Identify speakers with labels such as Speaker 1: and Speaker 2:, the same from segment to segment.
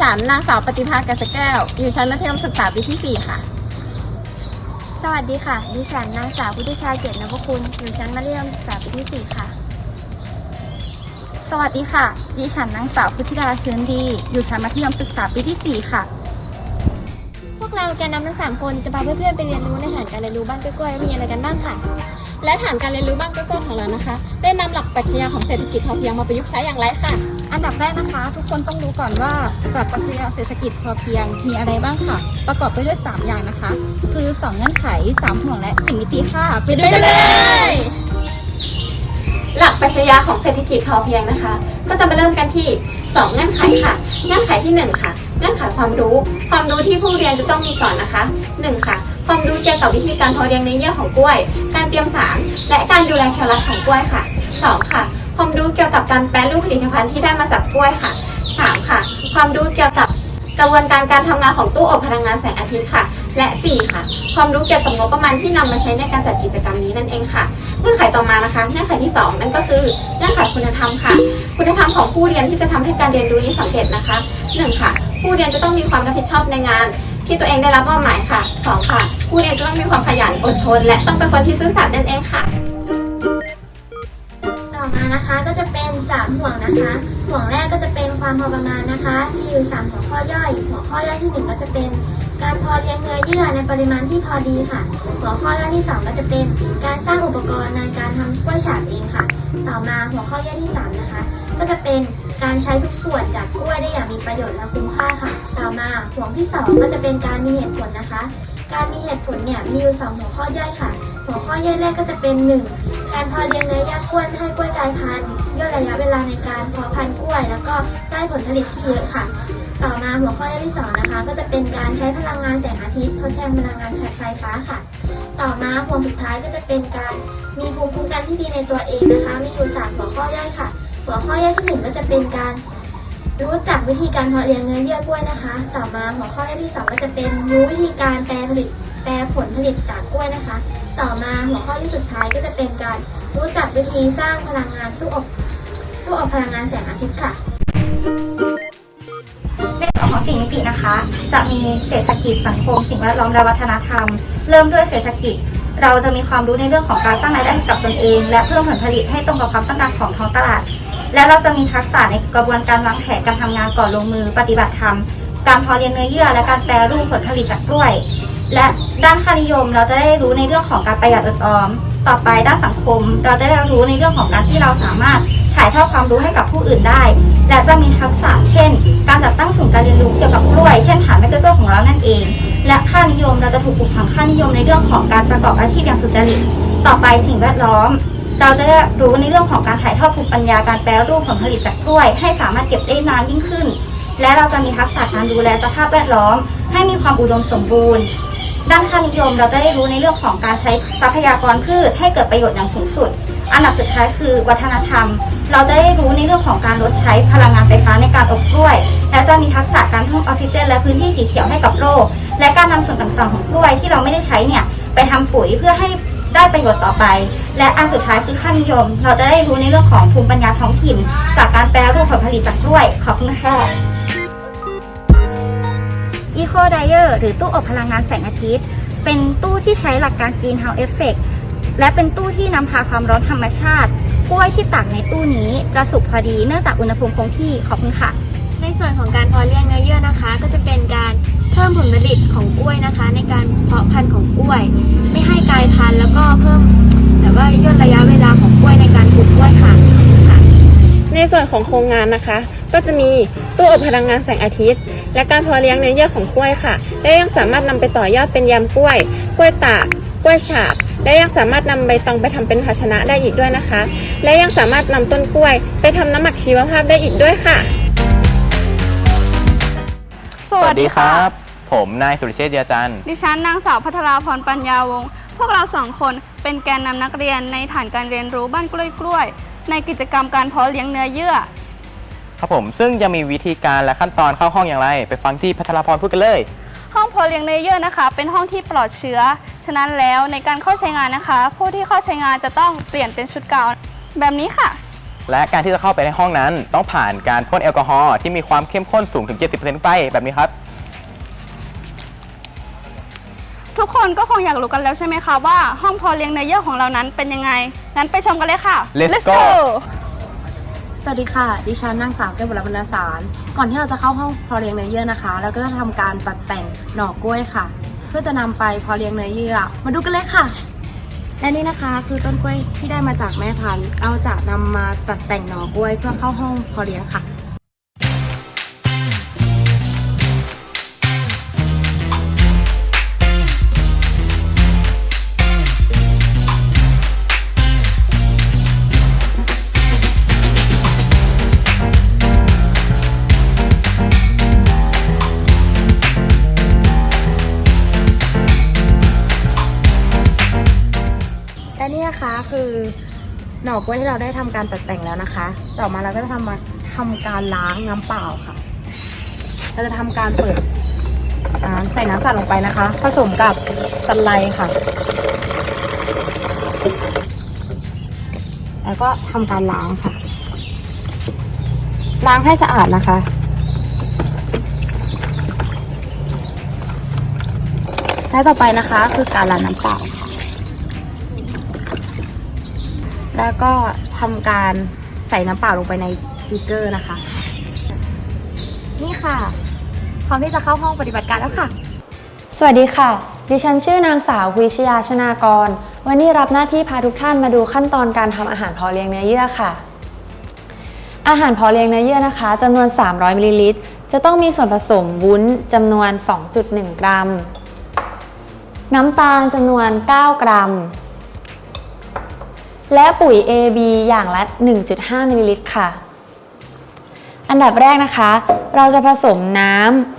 Speaker 1: ฉันนางสาวปฏิภากัสแก้ว อยู่ชั้นมัธยมศึกษาปีที่ 4 ค่ะ
Speaker 2: สวัสดีค่ะ ดิฉันนางสาวพุทธิชาเกตนพคุณ อยู่ชั้นมัธยมศึกษาปีที่ 4 ค่ะ
Speaker 1: สวัสดีค่ะ ดิฉันนางสาวพุทธิดาเชิญดี อยู่ชั้นมัธยมศึกษาปีที่ 4 ค่ะ
Speaker 2: พวกเราแกนนำทั้งสามคนจะพาเพื่อนๆไปเรียนรู้ในฐานการเรียนรู้บ้านกล้วยๆว่ามีอะไรกันบ้างค่ะ
Speaker 1: และฐานการเรียนรู้บ้านกล้วยๆของเรานะคะ ได้นำหลักปรัชญาของเศรษฐกิจพอเพียงมาประยุกต์ใช้อย่างไรค่ะ อันดับแรกนะคะ ทุกคนต้องรู้ก่อนว่าหลักปรัชญาเศรษฐกิจพอเพียงมีอะไรบ้างค่ะ ประกอบไปด้วย 3 อย่างนะคะ คือ 2 เงื่อนไข 3 ห่วงและสิ่งมิติค่ะ ไปด้วยกันเลย
Speaker 3: หลักปรัชญาของเศรษฐกิจพอเพียงนะคะ ก็จะมาเริ่มกันที่ 2 เงื่อนไขค่ะ เงื่อนไขที่ 1 ค่ะ เงื่อนไขความรู้ ความรู้ที่ผู้เรียนจะต้องมีก่อนนะคะ 1 ค่ะ ความรู้เกี่ยวกับวิธีการเพาะเลี้ยงในเยื่อของกล้วย การเตรียมสาร และการดูแลแคลรัสของกล้วยค่ะ 2 ค่ะ ความรู้เกี่ยวกับการแปรรูปผลิตภัณฑ์ที่ได้มาจากกล้วยค่ะ 3 ค่ะ ความรู้เกี่ยวกับกระบวนการการทำงานของตู้อบพลังงานแสงอาทิตย์ค่ะ และ 4 ค่ะ ความรู้เกี่ยวกับงบประมาณที่นำมาใช้ในการจัดกิจกรรมนี้นั่นเองค่ะ เงื่อนไขต่อมานะคะ เงื่อนไขที่ 2 นั่นก็คือเงื่อนไขคุณธรรมค่ะ คุณธรรมของผู้เรียนที่จะทำให้การเรียนรู้นี้สำเร็จนะคะ 1. ค่ะ ผู้เรียนจะต้องมีความรับผิดชอบในงาน ที่ตัวเองได้รับมอบหมายค่ะ 2. ค่ะผู้เรียนจะต้องมีความขยันอดทน และต้องเป็นคนที่ซื่อสัตย์นั่นเองค่ะ
Speaker 2: ต่อมานะคะก็จะเป็น3ห่วงนะคะ ห่วงแรกก็จะเป็นความพอประมาณนะคะ มีอยู่3หัวข้อย่อย หัวข้อย่อยที่1ก็จะเป็นการพอเลี้ยงเนื้อเยื่อในปริมาณที่พอดีค่ะ หัวข้อย่อยที่ 2 ก็จะเป็นการสร้างอุปกรณ์ในการทำกล้วยฉาบเองค่ะ ต่อมาหัวข้อย่อยที่ 3 นะคะ ก็จะเป็น การใช้ทุกส่วนจากกล้วยได้อย่างมีประโยชน์และคุ้มค่าค่ะ ต่อมาห่วงที่ 2 ก็จะเป็นการมีเหตุผลนะคะ การมีเหตุผลเนี่ยมีอยู่สองหัวข้อย่อยค่ะ หัวข้อย่อยแรกก็จะเป็น 1. การเพอเลี้ยงเนื้อย่างกล้วยไม่ให้กล้วยกลายพันธุ์ย่นระยะเวลาในการเพาะพันธุ์กล้วย แล้วก็ได้ผลผลิตที่เยอะค่ะ ต่อมาหัวข้อย่อยที่สองนะคะ ก็จะเป็นการใช้พลังงานแสงอาทิตย์ทดแทนพลังงานไฟฟ้าค่ะ ต่อมาห่วงสุดท้ายก็จะเป็นการมีภูมิคุ้มกันที่ดีในตัวเองนะคะ มีอยู่สามหัวข้อย่อยค่ะ หัวข้อย่อยที่หนึ่งก็จะเป็นการรู้จักวิธีการเพาะเลี้ยงเนื้อเยื่อกล้วยนะคะ ต่อมาหัวข้อย่อยที่สองก็จะเป็นรู้วิธีการแปรผลิตแปรผลผลิตจากกล้วยนะคะ ต่อมาหัวข้อที่สุดท้ายก็จะเป็นการรู้จักวิธีสร้างพลังงานตู้อบตู้อบพลังงานแสงอาทิตย์ค่ะ
Speaker 4: ในส่วนของสิ่งมิตินะคะ จะมีเศรษฐกิจสังคม สิ่งแวดล้อมและวัฒนธรรม เริ่มด้วยเศรษฐกิจ เราจะมีความรู้ในเรื่องของการสร้างรายได้ให้กับตนเอง และเพิ่มผลผลิตให้ตรงกับความต้องการของท้องตลาด และเราจะมีทักษะในกระบวนการวางแผนการทำงานก่อนลงมือปฏิบัติธรรม การเพาะเลี้ยงเนื้อเยื่อ และการแปรรูปผลผลิตจากกล้วย และด้านค่านิยมเราจะได้รู้ในเรื่องของการประหยัดอดออม ต่อไปด้านสังคม เราจะได้รู้ในเรื่องของการที่เราสามารถถ่ายทอดความรู้ให้กับผู้อื่นได้ และจะมีทักษะเช่น การจัดตั้งศูนย์การเรียนรู้เกี่ยวกับกล้วย เช่นฐานแมกเกอร์ของเรานั่นเอง และค่านิยมเราจะถูกปลูกฝังค่านิยมในเรื่องของการประกอบอาชีพอย่างสุจริต ต่อไปสิ่งแวดล้อม เราจะได้รู้ในเรื่องของการถ่ายทอดภูมิปัญญาการแปรรูปผลผลิตจากกล้วย ให้สามารถเก็บได้นานยิ่งขึ้น และเราจะมีทักษะการดูแลสภาพแวดล้อม ให้มีความอุดมสมบูรณ์ ด้านค่านิยมเราจะได้รู้ในเรื่องของการใช้ทรัพยากรพืชให้เกิดประโยชน์อย่างสูงสุด อันดับสุดท้ายคือวัฒนธรรม เราจะได้รู้ในเรื่องของการลดใช้พลังงานไฟฟ้าในการอบกล้วย และจะมีทักษะการเพิ่มออกซิเจนและพื้นที่สีเขียวให้กับโลก และการนำส่วนต่างๆของกล้วยที่เราไม่ได้ใช้เนี่ยไปทำปุ๋ยเพื่อให้ ได้ประโยชน์ต่อไป และอันสุดท้ายคือค่านิยม เราจะได้รู้ในเรื่องของภูมิปัญญาท้องถิ่น จากการแปรรูปผลผลิตจากกล้วยขอบคุณค่ะ Eco Dryer หรือตู้อบพลังงานแสงอาทิตย์ เป็นตู้ที่ใช้หลักการ Greenhouse Effect และเป็นตู้ที่นำพาความร้อนธรรมชาติกล้วยที่ตากในตู้นี้จะสุกพอดีเนื่องจากอุณหภูมิคงที่ขอบคุณค่ะ
Speaker 2: ส่วนของการเพาะเลี้ยงเนื้อเยื่อนะคะ ก็จะเป็นการเพิ่มผลผลิตของกล้วยนะคะ ในการเพาะพันธุ์ของกล้วย ไม่ให้กลายพันธุ์แล้วก็เพิ่มแบบว่าย่นระยะเวลาของกล้วยในการปลูกกล้วยค่ะค่ะ
Speaker 1: ในส่วนของโครงงานนะคะ ก็จะมีตู้อบพลังงานแสงอาทิตย์ และการเพาะเลี้ยงเนื้อเยื่อของกล้วยค่ะ และยังสามารถนำไปต่อยอดเป็นยำกล้วย กล้วยตากกล้วยฉาบและยังสามารถนำใบตองไปทำเป็นภาชนะได้อีกด้วยนะคะ และยังสามารถนำต้นกล้วย ไปทำน้ำหมักชีวภาพได้อีกด้วยค่ะ
Speaker 5: สวัสดีครับ ผมนายสุรเชษฐ์เดียจันทร์
Speaker 6: ดิฉันนางสาวพัทราพรปัญญาวงศ์พวกเราสองคนเป็นแกนนำนักเรียนในฐานการเรียนรู้บ้านกล้วยกล้วยๆในกิจกรรมการเพาะเลี้ยงเนื้อเยื่อ
Speaker 5: ครับผมซึ่งจะมีวิธีการและขั้นตอนเข้าห้องอย่างไร ไปฟังที่พัทรพรพูดกันเลย
Speaker 6: ห้องเพอเลี้ยงเนยเยื่อนะคะ เป็นห้องที่ปลอดเชื้อ ฉะนั้นแล้วในการเข้าใช้งานนะคะ ผู้ที่เข้าใช้งานจะต้องเปลี่ยนเป็นชุดกาวแบบนี้ค่ะ
Speaker 5: และการที่จะเข้าไปในห้องนั้น ต้องผ่านการพ่นแอลกอฮอล์ที่มีความเข้มข้นสูงถึง 70%ไปแบบนี้ครับ
Speaker 6: ทุกคนก็คงอยากรู้กันแล้วใช่ไหมคะว่าห้องเพอเลี้ยงเนยเยื่อของเรานั้นเป็นยังไงงั้นไปชมกันเลยค่ะ
Speaker 5: Let's go
Speaker 7: สวัสดีค่ะ ดิฉันนางสาวแก้วบุรบรรณสาร ก่อนที่เราจะเข้าห้องเพาะเลี้ยงเนื้อเยื่อนะคะ เราก็จะทำการตัดแต่งหน่อกล้วยค่ะ เพื่อจะนำไปเพาะเลี้ยงเนื้อเยื่อ มาดูกันเลยค่ะ และนี่นะคะคือต้นกล้วยที่ได้มาจากแม่พันธุ์ เอาจะนำมาตัดแต่งหน่อกล้วยเพื่อเข้าห้องพอเลี้ยงค่ะ หน่อกล้วยที่เราได้ทำการตัดแต่งแล้วนะคะ ต่อมาเราก็จะทำมาทำการล้างน้ำเปล่าค่ะ เราจะทำการเปิดอ่าใส่น้ำสาดลงไปนะคะ ผสมกับสไลด์ค่ะ แล้วก็ทำการล้างค่ะ ล้างให้สะอาดนะคะและต่อไปนะคะคือการล้างน้ำเปล่า แล้วก็ทำการใส่น้ำเปล่าลงไปในบีเกอร์นะคะ นี่ค่ะ พร้อมที่จะเข้าห้องปฏิบัติการแล้วค่ะ
Speaker 8: สวัสดีค่ะ ดิฉันชื่อนางสาววิชยาชนากร วันนี้รับหน้าที่พาทุกท่านมาดูขั้นตอนการทำอาหารพาะเลี้ยงเนื้อเยื่อค่ะ อาหารพาะเลี้ยงเนื้อเยื่อนะคะจำนวน 300มิลลิลิตร จะต้องมีส่วนผสมวุ้นจำนวน 2.1 กรัม น้ำตาลจำนวน 9 กรัม และปุ๋ย AB อย่างละ 1.5มิลลิลิตรค่ะ อันดับแรกนะคะ เราจะผสมน้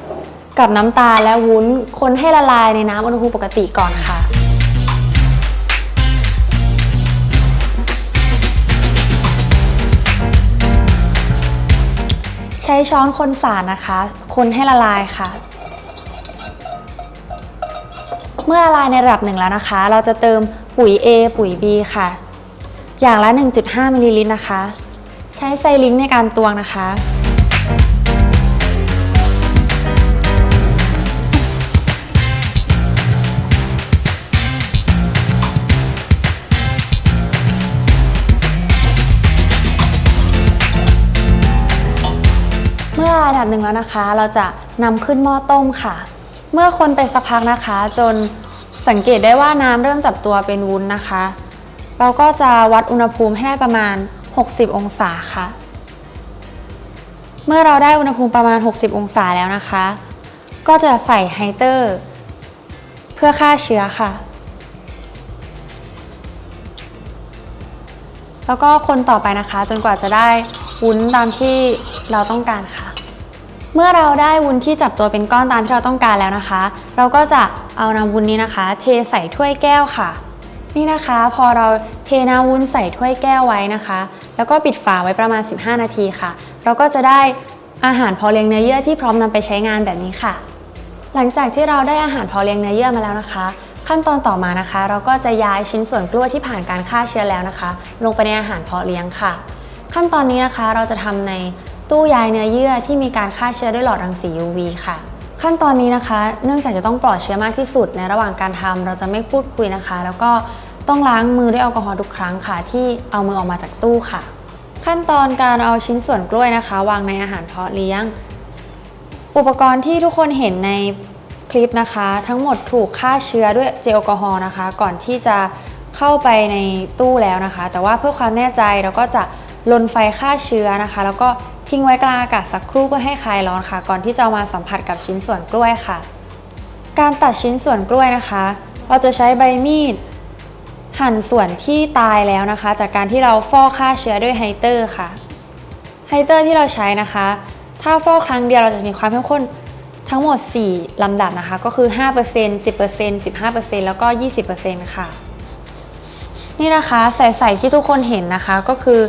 Speaker 8: ำกับน้ำตาลและวุ้นคนให้ละลายในน้ำอุณหภูมิปกติก่อนค่ะ ใช้ช้อนคนสารนะคะ คนให้ละลายค่ะเมื่อละลายในระดับหนึ่งแล้วนะคะ เราจะเติมปุ๋ย A ปุ๋ย B ค่ะ อย่างละ 1.5มิลลิลิตรนะคะ ใช้ไซลิงในการตวงนะคะ เมื่อระดับหนึ่งแล้วนะคะ เราจะนำขึ้นหม้อต้มค่ะ เมื่อคนไปสักพักนะคะ จนสังเกตได้ว่าน้ำเริ่มจับตัวเป็นวุ้นนะคะ เราก็จะวัดอุณหภูมิให้ได้ประมาณ 60 องศาค่ะ เมื่อเราได้อุณหภูมิประมาณ 60 องศาแล้วนะคะ ก็จะใส่ไฮเตอร์ เพื่อฆ่าเชื้อค่ะ แล้วก็คนต่อไปนะคะ จนกว่าจะได้วุ้นตามที่เราต้องการค่ะ เมื่อเราได้วุ้นที่จับตัวเป็นก้อนตามที่เราต้องการแล้วนะคะ เราก็จะเอาน้ำวุ้นนี้นะคะ เทใส่ถ้วยแก้วค่ะ นี่นะคะ พอเราเทน้ำวุ้นใส่ถ้วยแก้วไว้นะคะ แล้วก็ปิดฝาไว้ประมาณ 15 นาทีค่ะ เราก็จะได้อาหารพอเลี้ยงเนื้อเยื่อที่พร้อมนำไปใช้งานแบบนี้ค่ะ หลังจากที่เราได้อาหารพอเลี้ยงเนื้อเยื่อมาแล้วนะคะ ขั้นตอนต่อมานะคะ เราก็จะย้ายชิ้นส่วนกล้วยที่ผ่านการฆ่าเชื้อแล้วนะคะ ลงไปในอาหารเพาะเลี้ยงค่ะ ขั้นตอนนี้นะคะเราจะทำในตู้ย้ายเนื้อเยื่อที่มีการฆ่าเชื้อด้วยหลอดรังสี UV ค่ะ ขั้นตอนนี้นะคะ เนื่องจากจะต้องปลอดเชื้อมากที่สุดในระหว่างการทำเราจะไม่พูดคุยนะคะ แล้วก็ต้องล้างมือด้วยแอลกอฮอล์ทุกครั้งค่ะ ที่เอามือออกมาจากตู้ค่ะ ขั้นตอนการเอาชิ้นส่วนกล้วยนะคะ วางในอาหารเพาะเลี้ยง อุปกรณ์ที่ทุกคนเห็นในคลิปนะคะ ทั้งหมดถูกฆ่าเชื้อด้วยเจลแอลกอฮอล์นะคะ ก่อนที่จะเข้าไปในตู้แล้วนะคะ แต่ว่าเพื่อความแน่ใจเราก็จะลนไฟฆ่าเชื้อนะคะ แล้วก็ ทิ้งไว้กลางอากาศสักครู่เพื่อให้คลายร้อนค่ะ ก่อนที่จะมาสัมผัสกับชิ้นส่วนกล้วยค่ะ การตัดชิ้นส่วนกล้วยนะคะ เราจะใช้ใบมีด หั่นส่วนที่ตายแล้วนะคะ จากการที่เราฟอกฆ่าเชื้อด้วยไฮเตอร์ค่ะไฮเตอร์ที่เราใช้นะคะ ถ้าฟอกครั้งเดียวเราจะมีความเข้มข้นทั้งหมด 4 ลำดับนะคะ ก็คือ 5% 10% 15%แล้วก็ 20%ค่ะ นี่นะคะใส่ๆที่ทุกคนเห็นนะคะก็คือ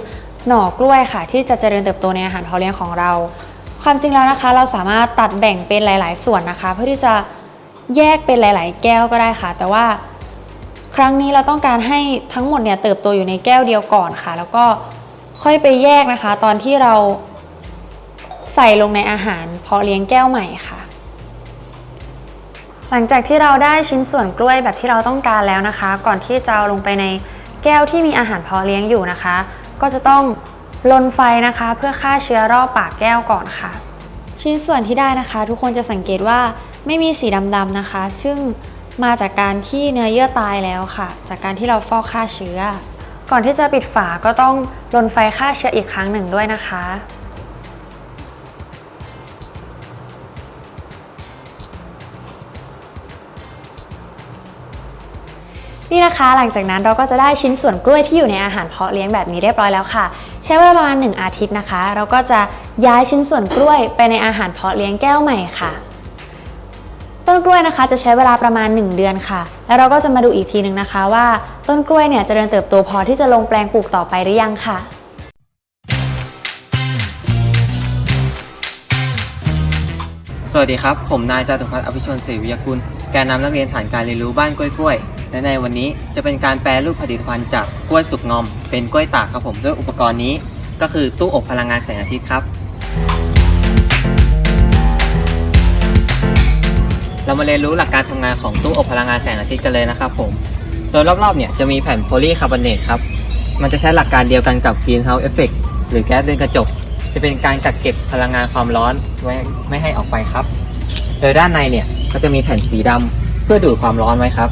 Speaker 8: หน่อกล้วยค่ะ ที่จะเจริญเติบโตในอาหารเพาะเลี้ยงของเรา ความจริงแล้วนะคะ เราสามารถตัดแบ่งเป็นหลาย ๆ ส่วนนะคะ เพื่อที่จะแยกเป็นหลาย ๆ แก้วก็ได้ค่ะ แต่ว่าครั้งนี้เราต้องการให้ทั้งหมดเนี่ยเติบโตอยู่ในแก้วเดียวก่อนค่ะ แล้วก็ค่อยไปแยกนะคะ ตอนที่เราใส่ลงในอาหารเพาะเลี้ยงแก้วใหม่ค่ะ หลังจากที่เราได้ชิ้นส่วนกล้วยแบบที่เราต้องการแล้วนะคะ ก่อนที่จะเอาลงไปในแก้วที่มีอาหารเพาะเลี้ยงอยู่นะคะ ก็จะต้องลนไฟนะคะ เพื่อฆ่าเชื้อรอบปากแก้วก่อนค่ะ ชิ้นส่วนที่ได้นะคะ ทุกคนจะสังเกตว่าไม่มีสีดำๆนะคะ ซึ่งมาจากการที่เนื้อเยื่อตายแล้วค่ะ จากการที่เราฟอกฆ่าเชื้อ ก่อนที่จะปิดฝาก็ต้องลนไฟฆ่าเชื้ออีกครั้งหนึ่งด้วยนะคะ นี่นะคะ หลังจากนั้นเราก็จะได้ชิ้นส่วนกล้วยที่อยู่ในอาหารเพาะเลี้ยงแบบนี้เรียบร้อยแล้วค่ะ ใช้เวลาประมาณ 1 อาทิตย์นะคะ เราก็จะย้ายชิ้นส่วนกล้วยไปในอาหารเพาะเลี้ยงแก้วใหม่ค่ะ ต้นกล้วยนะคะจะใช้เวลาประมาณ 1 เดือนค่ะ แล้วเราก็จะมาดูอีกทีหนึ่งนะคะว่า ต้นกล้วยเนี่ยจะเริญเติบโตพอที่จะลงแปลงปลูกต่อไปหรือยังค่ะ
Speaker 9: สวัสดีครับ ผมนายจตุพัฒน์อภิชนศรีวิยกุล แกนนำนักเรียนฐานการเรียนรู้บ้านกล้วยกล้วย และในวันนี้จะเป็นการแปรรูปผลิตภัณฑ์จากกล้วยสุกงอม เป็นกล้วยตากครับผมด้วยอุปกรณ์นี้ก็คือตู้อบพลังงานแสงอาทิตย์ครับ เรามาเรียนรู้หลักการทำงานของตู้อบพลังงานแสงอาทิตย์กันเลยนะครับผม โดยรอบๆเนี่ยจะมีแผ่นโพลีคาร์บอเนตครับ มันจะใช้หลักการเดียวกันกับ Greenhouse Effect หรือแก๊สเรือนกระจก จะเป็นการกักเก็บพลังงานความร้อนไว้ไม่ให้ออกไปครับ โดยด้านในเนี่ยก็จะมีแผ่นสีดำเพื่อดูดความร้อนไว้ครับ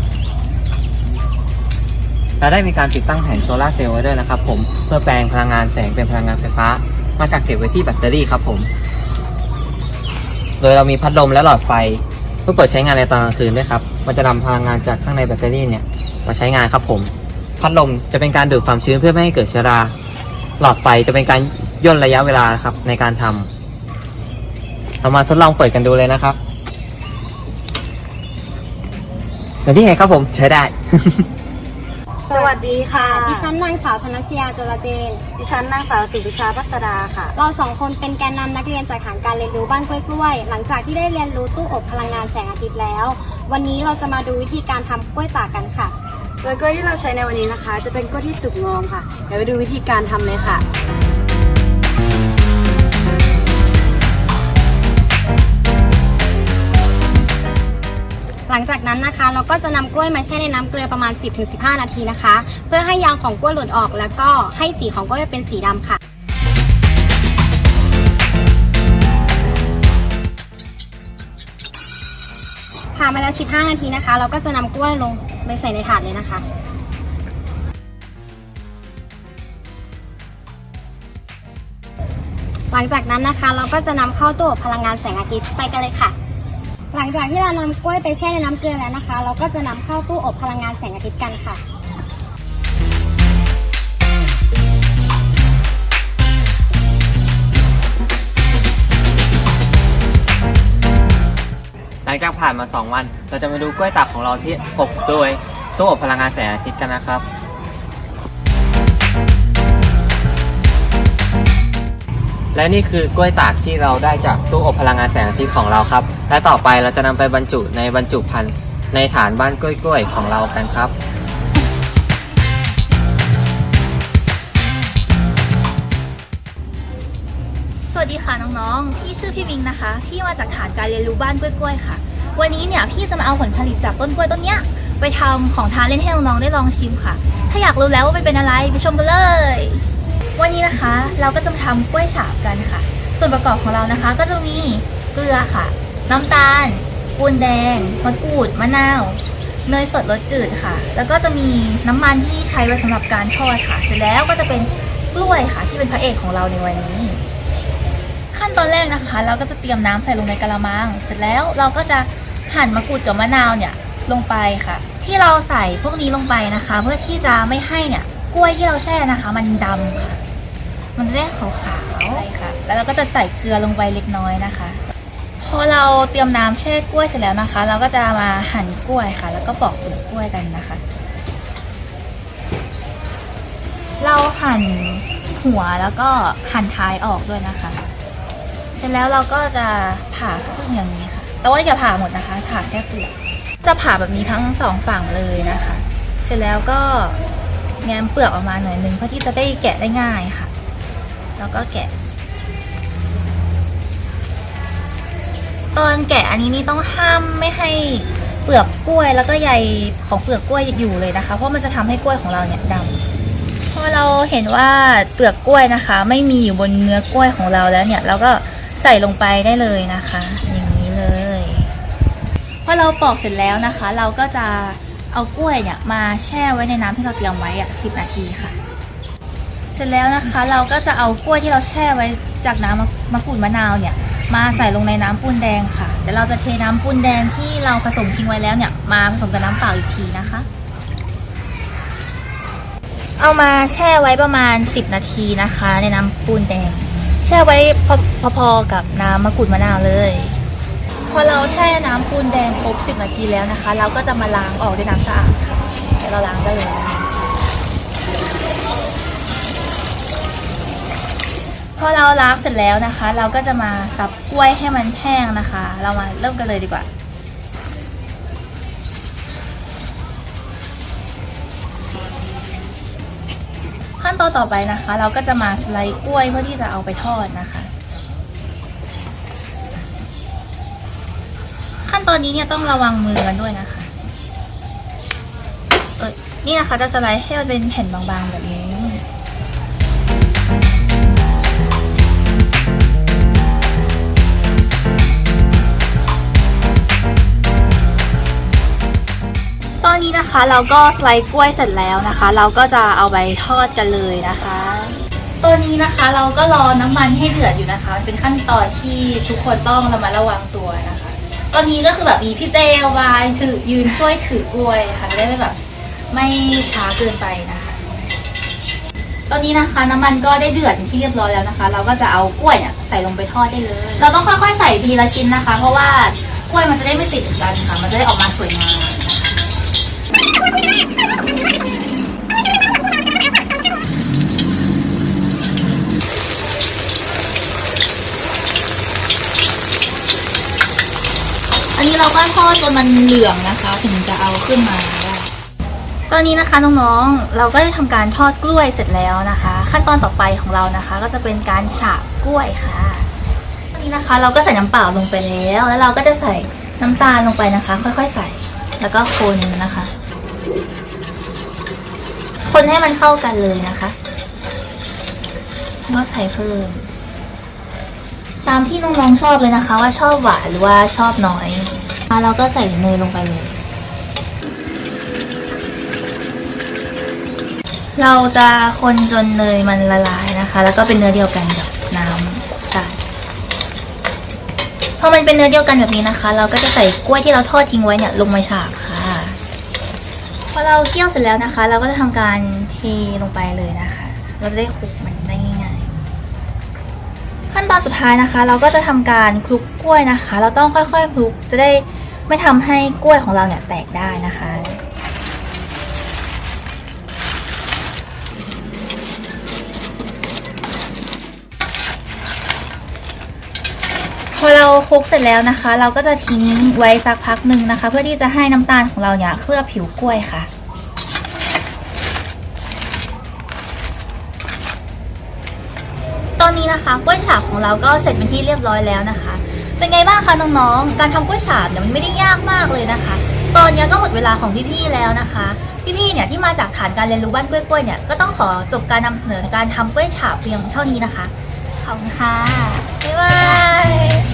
Speaker 9: และได้มีการติดตั้งแผงโซลาร์เซลล์ไว้ด้วยนะครับผมเพื่อแปลงพลังงานแสงเป็นพลังงานไฟฟ้า มากักเก็บไว้ที่แบตเตอรี่ครับผม โดยเรามีพัดลมและหลอดไฟ เพื่อเปิดใช้งานในตอนกลางคืนด้วยครับมันจะนำพลังงานจากข้างในแบตเตอรี่เนี่ยมาใช้งานครับผม พัดลมจะเป็นการดูดความชื้นเพื่อไม่ให้เกิดเชื้อรา หลอดไฟจะเป็นการย่นระยะเวลาครับในการทำเรามาทดลองเปิดกันดูเลยนะครับอย่างที่เห็นครับผมใช้ได้
Speaker 7: สวัสดีค่ะ
Speaker 2: ดิฉันนางสาวธนชยาจุลเจน
Speaker 7: ดิฉันนางสาวสุวิชาพัสดาค่ะ
Speaker 2: เราสองคนเป็นแกนนำนักเรียนจากฐานการเรียนรู้บ้านกล้วยกล้วยๆหลังจากที่ได้เรียนรู้ตู้อบพลังงานแสงอาทิตย์แล้ว วันนี้เราจะมาดูวิธีการทำกล้วยตากกันค่ะ
Speaker 7: โดยกล้วยที่เราใช้ในวันนี้นะคะ จะเป็นกล้วยที่สุกงอมค่ะ เดี๋ยวไปดูวิธีการทำเลยค่ะ
Speaker 2: นั้นนะคะ เราก็จะนำกล้วยมาแช่ในน้ำเกลือประมาณ 10-15 นาทีนะคะ เพื่อให้ยางของกล้วยหลุดออก แล้วก็ให้สีของกล้วยเป็นสีดำค่ะผ่านมาแล้ว 15 นาทีนะคะ เราก็จะนำกล้วยลงไปใส่ในถาดเลยนะคะหลังจากนั้นนะคะเราก็จะนำเข้าตู้พลังงานแสงอาทิตย์ไปกันเลยค่ะ หลังจากที่เรานำกล้วยไปแช่ในน้ำเกลือแล้วนะคะ เราก็จะนำเข้าตู้อบพลังงานแสงอาทิตย์กันค่ะ
Speaker 9: หลังจากผ่านมา 2 วัน เราจะมาดูกล้วยตากของเราที่อบโดยตู้อบพลังงานแสงอาทิตย์กันนะครับ และนี่คือกล้วยตากที่เราได้จากตู้อบพลังงานแสงอาทิตย์ของเราครับ และต่อไปเราจะนำไปบรรจุในบรรจุภัณฑ์ในฐานบ้านกล้วยๆของเรากันครับ
Speaker 10: สวัสดีค่ะน้องๆ พี่ชื่อพี่มิงนะคะ พี่มาจากฐานการเรียนรู้บ้านกล้วยๆค่ะ วันนี้เนี่ยพี่จะมาเอาผลผลิตจากต้นกล้วยต้นเนี้ยไปทำของทานเล่นให้น้องๆได้ลองชิมค่ะ ถ้าอยากรู้แล้วว่ามันเป็นอะไรไปชมกันเลย วันนี้นะคะเราก็จะมาทำกล้วยฉาบกันค่ะ ส่วนประกอบของเรานะคะ ก็จะมีเกลือค่ะ น้ำตาลปูนแดงมะกรูดมะนาวเนยสดรสจืดค่ะ แล้วก็จะมีน้ำมันที่ใช้ไว้สำหรับการทอดค่ะ เสร็จแล้วก็จะเป็นกล้วยค่ะที่เป็นพระเอกของเราในวันนี้ ขั้นตอนแรกนะคะ เราก็จะเตรียมน้ำใส่ลงในกระมัง เสร็จแล้วเราก็จะหั่นมะกรูดกับมะนาวเนี่ยลงไปค่ะ ที่เราใส่พวกนี้ลงไปนะคะ เพื่อที่จะไม่ให้เนี่ยกล้วยที่เราแช่นะคะ มันดำค่ะ มันจะได้ขาวๆใช่ค่ะ แล้วเราก็จะใส่เกลือลงไปเล็กน้อยนะคะ พอเราเตรียมน้ำแช่กล้วยเสร็จแล้วนะคะ เราก็จะมาหั่นกล้วยค่ะ แล้วก็ปอกเปลือกกล้วยกันนะคะ เราหั่นหัวแล้วก็หั่นท้ายออกด้วยนะคะ เสร็จแล้วเราก็จะผ่าครึ่งอย่างนี้ค่ะ แต่ว่าอย่าผ่าหมดนะคะ ผ่าแค่เปลือกจะผ่าแบบนี้ทั้งสองฝั่งเลยนะคะ เสร็จแล้วก็แง้มเปลือกออกมาหน่อยนึงเพื่อที่จะได้แกะได้ง่ายค่ะ แล้วก็แกะ ตอนแกะอันนี้นี่ต้องห้ามไม่ให้เปลือกกล้วยแล้วก็ใยของเปลือกกล้วยอยู่เลยนะคะ เพราะมันจะทำให้กล้วยของเราเนี่ยดำพอเราเห็นว่าเปลือกกล้วยนะคะ ไม่มีอยู่บนเนื้อกล้วยของเราแล้วเนี่ยเราก็ใส่ลงไปได้เลยนะคะ อย่างนี้เลยพอเราปอกเสร็จแล้วนะคะ เราก็จะเอากล้วยเนี่ยมาแช่ไว้ในน้ำที่เราเตรียมไว้อะ10 นาทีค่ะ ร็จแล้วนะคะเราก็จะเอากล้วยที่เราแช่ไว้จากน้ำมะมะกรูดมะนาวเนี่ย มาใส่ลงในน้ำปูนแดงค่ะเดี๋ยวเราจะเทน้ำปูนแดงที่เราผสมทิ้งไว้แล้วเนี่ยมาผสมกับน้ำเปล่าอีกทีนะคะ เอามาแช่ไว้ประมาณ 10 นาทีนะคะ ในน้ำปูนแดง แช่ไว้พอพอๆกับน้ำมะกรูดมะนาวเลยพอเราแช่น้ำปูนแดงครบ 10 นาทีแล้วนะคะ เราก็จะมาล้างออกด้วยน้ำสะอาดค่ะเดี๋ยวเราล้างได้เลย พอเราล้างเสร็จแล้วนะคะ เราก็จะมาซับกล้วยให้มันแห้งนะคะ เรามาเริ่มกันเลยดีกว่าขั้นตอนต่อไปนะคะ เราก็จะมาสไลด์กล้วยเพื่อที่จะเอาไปทอดนะคะ ขั้นตอนนี้เนี่ยต้องระวังมือกันด้วยนะคะเออนี่นะคะจะสไลด์ให้มันเป็นแผ่นบางๆแบบนี้ นี้นะคะเราก็สไลด์กล้วยเสร็จแล้วนะคะ เราก็จะเอาไปทอดกันเลยนะคะ ตัวนี้นะคะเราก็รอน้ำมันให้เดือดอยู่นะคะ เป็นขั้นตอนที่ทุกคนต้องระมัดระวังตัวนะคะ ตอนนี้ก็คือแบบมีพี่เจลวายถือยืนช่วยถือกล้วยค่ะจะได้ไม่แบบไม่ช้าเกินไปนะคะ ตอนนี้นะคะน้ำมันก็ได้เดือดเป็นที่เรียบร้อยแล้วนะคะ เราก็จะเอากล้วยเนี่ยใส่ลงไปทอดได้เลย เราต้องค่อยๆใส่ทีละชิ้นนะคะ เพราะว่ากล้วยมันจะได้ไม่ติดกันค่ะ มันจะได้ออกมาสวยงามนะคะ อันนี้ เราก็ทอดจนมันเหลืองนะคะ ถึงจะเอาขึ้นมาได้ตอนนี้นะคะน้องๆ เราก็ได้ทำการทอดกล้วยเสร็จแล้วนะคะ ขั้นตอนต่อไปของเรานะคะ ก็จะเป็นการฉาบกล้วยค่ะตอนนี้นะคะเราก็ใส่น้ำเปล่าลงไปแล้ว แล้วเราก็จะใส่น้ำตาลลงไปนะคะ ค่อยๆใส่ แล้วก็คนนะคะ คนให้มันเข้ากันเลยนะคะแล้วก็ใส่เพิ่ม ตามที่น้องๆชอบเลยนะคะ ว่าชอบหวานหรือว่าชอบน้อย เราก็ใส่เนยลงไปเลย เราจะคนจนเนยมันละลายนะคะ แล้วก็เป็นเนื้อเดียวกันกับน้ำตาลพอมันเป็นเนื้อเดียวกันแบบนี้นะคะ เราก็จะใส่กล้วยที่เราทอดทิ้งไว้เนี่ยลงมาฉาบค่ะ พอเราเคี่ยวเสร็จแล้วนะคะ เราก็จะทำการเทลงไปเลยนะคะ เราจะได้คลุกมันได้ง่ายๆขั้นตอนสุดท้ายนะคะ เราก็จะทำการคลุกกล้วยนะคะ เราต้องค่อยๆคลุกจะได้ ไม่ทำให้กล้วยของเราเนี่ยแตกได้นะคะ พอเราคลุกเสร็จแล้วนะคะ เราก็จะทิ้งไว้สักพักหนึ่งนะคะ เพื่อที่จะให้น้ำตาลของเราเนี่ยเคลือบผิวกล้วยค่ะตอนนี้นะคะกล้วยฉาบของเราก็เสร็จเป็นที่เรียบร้อยแล้วนะคะ เป็นไงบ้างคะน้องๆ การทำกล้วยฉาบเนี่ยมันไม่ได้ยากมากเลยนะคะ ตอนนี้ก็หมดเวลาของพี่ๆแล้วนะคะ พี่ๆเนี่ยที่มาจากฐานการเรียนรู้บ้านกล้วยๆเนี่ยก็ต้องขอจบการนำเสนอการทำกล้วยฉาบเพียงเท่านี้นะคะ ขอบคุณค่ะบ๊ายบาย